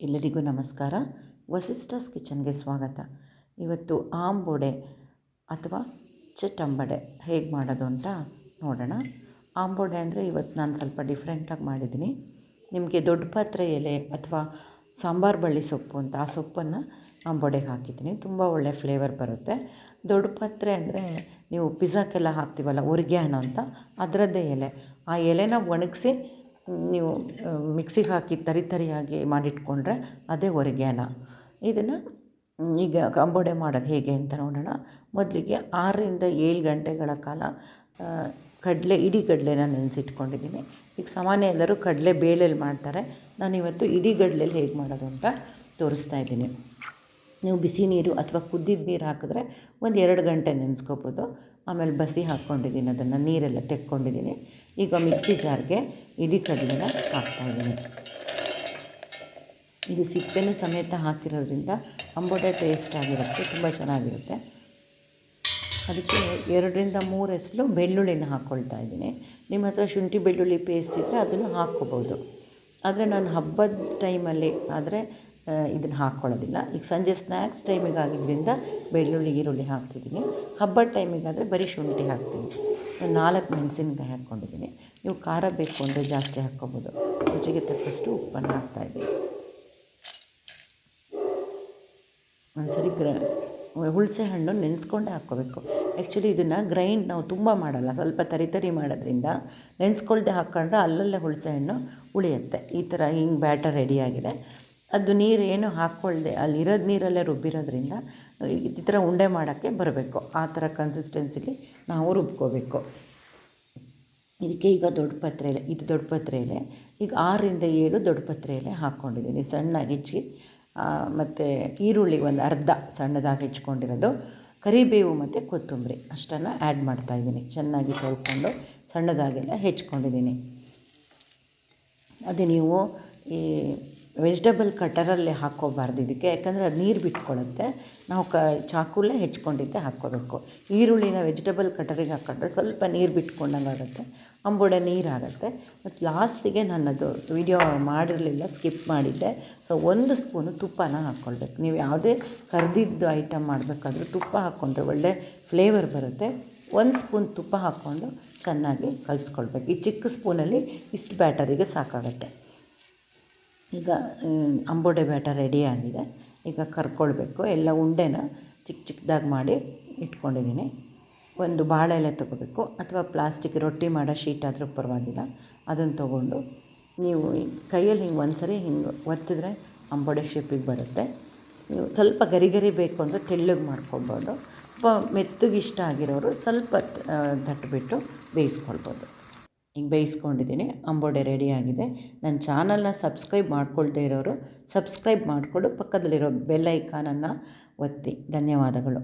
ಎಲ್ಲರಿಗೂ ನಮಸ್ಕಾರ. ವಸಿಷ್ಠಸ್ ಕಿಚನ್ಗೆ ಸ್ವಾಗತ. ಇವತ್ತು ಆಂಬೊಡೆ ಅಥವಾ ಚಟಂಬಡೆ ಹೇಗೆ ಮಾಡೋದು ಅಂತ ನೋಡೋಣ. ಆಂಬೊಡೆ ಅಂದರೆ ಇವತ್ತು ನಾನು ಸ್ವಲ್ಪ ಡಿಫ್ರೆಂಟಾಗಿ ಮಾಡಿದ್ದೀನಿ. ನಿಮಗೆ ದೊಡ್ಡ ಪಾತ್ರೆ ಎಲೆ ಅಥವಾ ಸಾಂಬಾರು ಬಳ್ಳಿ ಸೊಪ್ಪು ಅಂತ ಆ ಸೊಪ್ಪನ್ನು ಆಂಬೊಡೆಗೆ ಹಾಕಿದ್ದೀನಿ. ತುಂಬ ಒಳ್ಳೆ ಫ್ಲೇವರ್ ಬರುತ್ತೆ. ದೊಡ್ಡ ಪಾತ್ರೆ ಅಂದರೆ ನೀವು ಪಿಜ್ಜಾಕ್ಕೆಲ್ಲ ಹಾಕ್ತೀವಲ್ಲ ಅನ್ನೋ ಅಂತ, ಅದರದ್ದೇ ಎಲೆ. ಆ ಎಲೆನ ಒಣಗಿಸಿ ನೀವು ಮಿಕ್ಸಿಗೆ ಹಾಕಿ ತರಿ ತರಿಯಾಗಿ ಮಾಡಿಟ್ಕೊಂಡ್ರೆ ಅದೇ ಒರ್ಗ್ಯಾನ ಇದನ್ನು ಈಗ ಕಂಬೋಡೆ ಮಾಡೋದು ಹೇಗೆ ಅಂತ ನೋಡೋಣ. ಮೊದಲಿಗೆ ಆರರಿಂದ ಏಳು ಗಂಟೆಗಳ ಕಾಲ ಕಡಲೆ, ಇಡೀ ಕಡಲೆನ ನೆನೆಸಿಟ್ಕೊಂಡಿದ್ದೀನಿ. ಈಗ ಸಾಮಾನ್ಯ ಎಲ್ಲರೂ ಕಡಲೆ ಬೇಳೆಲಿ ಮಾಡ್ತಾರೆ. ನಾನಿವತ್ತು ಇಡೀ ಗಡ್ಲೆಲಿ ಹೇಗೆ ಮಾಡೋದು ಅಂತ ತೋರಿಸ್ತಾ ಇದ್ದೀನಿ. ನೀವು ಬಿಸಿ ನೀರು ಅಥವಾ ಕುದ್ದಿದ ನೀರು ಹಾಕಿದ್ರೆ ಒಂದು ಎರಡು ಗಂಟೆ ನೆನೆಸ್ಕೋಬೋದು. ಆಮೇಲೆ ಬಸಿ ಹಾಕ್ಕೊಂಡಿದ್ದೀನಿ ಅದನ್ನು, ನೀರೆಲ್ಲ ತೆಕ್ಕೊಂಡಿದ್ದೀನಿ. ಈಗ ಮಿಕ್ಸಿ ಜಾರ್ಗೆ ಇಡೀ ಕಡಲೆನ ಹಾಕ್ತಾಯಿದ್ದೀನಿ ಇದು ಸಿಪ್ಪೆನೂ ಸಮೇತ ಹಾಕಿರೋದ್ರಿಂದ ಅಂಬೋಟೆ ಟೇಸ್ಟ್ ಆಗಿರುತ್ತೆ, ತುಂಬ ಚೆನ್ನಾಗಿರುತ್ತೆ. ಅದಕ್ಕೆ ಎರಡರಿಂದ ಮೂರು ಹೆಸರು ಬೆಳ್ಳುಳ್ಳಿನ ಹಾಕ್ಕೊಳ್ತಾ ಇದ್ದೀನಿ. ನಿಮ್ಮ ಹತ್ರ ಶುಂಠಿ ಬೆಳ್ಳುಳ್ಳಿ ಪೇಸ್ಟ್ ಇದ್ದರೆ ಅದನ್ನು ಹಾಕ್ಕೋಬೋದು. ಆದರೆ ನಾನು ಹಬ್ಬದ ಟೈಮಲ್ಲಿ ಆದರೆ ಇದನ್ನು ಹಾಕ್ಕೊಳ್ಳೋದಿಲ್ಲ ಈಗ ಸಂಜೆ ಸ್ನ್ಯಾಕ್ಸ್ ಟೈಮಿಗೆ ಆಗಿದ್ದರಿಂದ ಬೆಳ್ಳುಳ್ಳಿ, ಈರುಳ್ಳಿ ಹಾಕ್ತಿದ್ದೀನಿ. ಹಬ್ಬದ ಟೈಮಿಗಾದರೆ ಬರೀ ಶುಂಠಿ ಹಾಕ್ತೀನಿ. ನಾಲ್ಕು ಮೆಣಸಿನಕಾಯಿ ಹಾಕ್ಕೊಂಡಿದ್ದೀನಿ. ನೀವು ಖಾರ ಬೇಕು ಅಂದರೆ ಜಾಸ್ತಿ ಹಾಕ್ಕೊಬೋದು. ರುಚಿಗೆ ತಕ್ಕಷ್ಟು ಉಪ್ಪನ್ನು ಹಾಕ್ತಾಯಿದ್ದೀನಿ ಒಂದ್ಸರಿ ಗ್ರ, ಹುಣಸೆ ಹಣ್ಣು ನೆನೆಸ್ಕೊಂಡೇ ಹಾಕ್ಕೋಬೇಕು. ಆ್ಯಕ್ಚುಲಿ ಇದನ್ನು ಗ್ರೈಂಡ್ ನಾವು ತುಂಬ ಮಾಡಲ್ಲ. ಸ್ವಲ್ಪ ತರಿ ತರಿ ಮಾಡೋದ್ರಿಂದ ನೆನೆಸ್ಕೊಳ್ದೆ ಹಾಕ್ಕೊಂಡ್ರೆ ಅಲ್ಲಲ್ಲೇ ಹುಳಸೆ ಹಣ್ಣು ಉಳಿಯುತ್ತೆ. ಈ ಥರ ಹಿಂಗೆ ಬ್ಯಾಟರ್ ರೆಡಿಯಾಗಿದೆ ಅದು ನೀರು ಏನು ಹಾಕ್ಕೊಳ್ಳದೆ ಅಲ್ಲಿರೋದು ನೀರಲ್ಲೇ ರುಬ್ಬಿರೋದ್ರಿಂದ ಈ ಥರ ಉಂಡೆ ಮಾಡೋಕ್ಕೆ ಬರಬೇಕು. ಆ ಥರ ಕನ್ಸಿಸ್ಟೆನ್ಸಿಲಿ ನಾವು ರುಬ್ಕೋಬೇಕು. ಇದಕ್ಕೆ ಈಗ ದೊಡ್ಡ ಪತ್ರೆ ಇದು ದೊಡ್ಡ ಪತ್ರೆ ಎಲೆ, ಈಗ ಆರರಿಂದ ಏಳು ದೊಡ್ಡ ಪತ್ರೆ ಹಾಕ್ಕೊಂಡಿದ್ದೀನಿ ಸಣ್ಣಾಗಿ ಹೆಚ್ಚಿ ಮತ್ತು ಈರುಳ್ಳಿ ಒಂದು ಅರ್ಧ ಸಣ್ಣದಾಗಿ ಹೆಚ್ಕೊಂಡಿರೋದು. ಕರಿಬೇವು ಮತ್ತು ಕೊತ್ತಂಬರಿ ಅಷ್ಟನ್ನು ಆ್ಯಡ್ ಮಾಡ್ತಾಯಿದ್ದೀನಿ ಚೆನ್ನಾಗಿ ತೊಳ್ಕೊಂಡು ಸಣ್ಣದಾಗೆಲ್ಲ ಹೆಚ್ಕೊಂಡಿದ್ದೀನಿ. ಅದು ನೀವು ಈ ವೆಜಿಟಬಲ್ ಕಟರಲ್ಲಿ ಹಾಕ್ಕೋಬಾರ್ದು ಇದಕ್ಕೆ, ಯಾಕಂದರೆ ಅದು ನೀರು ಬಿಟ್ಕೊಳ್ಳುತ್ತೆ ನಾವು ಕ ಚಾಕುಲ್ಲೇ ಹೆಚ್ಕೊಂಡಿದ್ದೆ ಹಾಕ್ಕೋಬೇಕು. ಈರುಳ್ಳಿನ ವೆಜಿಟೇಬಲ್ ಕಟರಿಗೆ ಹಾಕ್ಕೊಂಡ್ರೆ ಸ್ವಲ್ಪ ನೀರು ಬಿಟ್ಕೊಂಡಂಗೆ ಆಗುತ್ತೆ, ಅಂಬೊಡೆ ನೀರಾಗುತ್ತೆ. ಮತ್ತು ಲಾಸ್ಟಿಗೆ ನಾನು ಅದು ವಿಡಿಯೋ ಮಾಡಿರಲಿಲ್ಲ, ಸ್ಕಿಪ್ ಮಾಡಿದ್ದೆ. ಸೊ, ಒಂದು ಸ್ಪೂನು ತುಪ್ಪನ ಹಾಕ್ಕೊಳ್ಬೇಕು. ನೀವು ಯಾವುದೇ ಕರೆದಿದ್ದು ಐಟಮ್ ಮಾಡಬೇಕಾದ್ರೂ ತುಪ್ಪ ಹಾಕ್ಕೊಂಡ್ರೆ ಒಳ್ಳೆ ಫ್ಲೇವರ್ ಬರುತ್ತೆ. ಒಂದು ಸ್ಪೂನ್ ತುಪ್ಪ ಹಾಕ್ಕೊಂಡು ಚೆನ್ನಾಗಿ ಕಲಿಸ್ಕೊಳ್ಬೇಕು. ಈ ಚಿಕ್ಕ ಸ್ಪೂನಲ್ಲಿ ಇಷ್ಟು ಬ್ಯಾಟರಿಗೆ ಸಾಕಾಗುತ್ತೆ. ಈಗ ಅಂಬೋಡೆ ಬ್ಯಾಟರ್ ರೆಡಿಯಾಗಿದೆ ಈಗ ಕರ್ಕೊಳ್ಬೇಕು. ಎಲ್ಲ ಉಂಡೆನ ಚಿಕ್ಕ ಚಿಕ್ಕದಾಗಿ ಮಾಡಿ ಇಟ್ಕೊಂಡಿದ್ದೀನಿ. ಒಂದು ಬಾಳೆ ಎಲೆ ತೊಗೋಬೇಕು. ಅಥವಾ ಪ್ಲಾಸ್ಟಿಕ್ ರೊಟ್ಟಿ ಮಾಡೋ ಶೀಟ್ ಆದರೂ ಪರವಾಗಿಲ್ಲ. ಅದನ್ನು ತೊಗೊಂಡು ನೀವು ಕೈಯಲ್ಲಿ ಹಿಂಗೆ ಒಂದು ಸರಿ ಹಿಂಗೆ ಒತ್ತಿದ್ರೆ ಅಂಬೋಡೆ ಶೇಪಿಗೆ ಬರುತ್ತೆ. ನೀವು ಸ್ವಲ್ಪ ಗರಿ ಗರಿ ಬೇಕು ಅಂದರೆ ತೆಳ್ಳಗೆ ಮಾಡ್ಕೊಬೋದು ಸ್ವಲ್ಪ ಮೆತ್ತಗೆ ಇಷ್ಟ ಆಗಿರೋರು ಸ್ವಲ್ಪ ತಟ್ಟಿಬಿಟ್ಟು ಬೇಯಿಸ್ಕೊಳ್ಬೋದು. ಈಗ ಬೇಯಿಸ್ಕೊಂಡಿದ್ದೀನಿ, ಅಂಬೋಡೆ ರೆಡಿಯಾಗಿದೆ ನನ್ನ ಚಾನಲ್ನ ಸಬ್ಸ್ಕ್ರೈಬ್ ಮಾಡ್ಕೊಳ್ದೇ ಇರೋರು ಸಬ್ಸ್ಕ್ರೈಬ್ ಮಾಡಿಕೊಂಡು ಪಕ್ಕದಲ್ಲಿರೋ ಬೆಲ್ ಐಕಾನನ್ನು ಒತ್ತಿ. ಧನ್ಯವಾದಗಳು.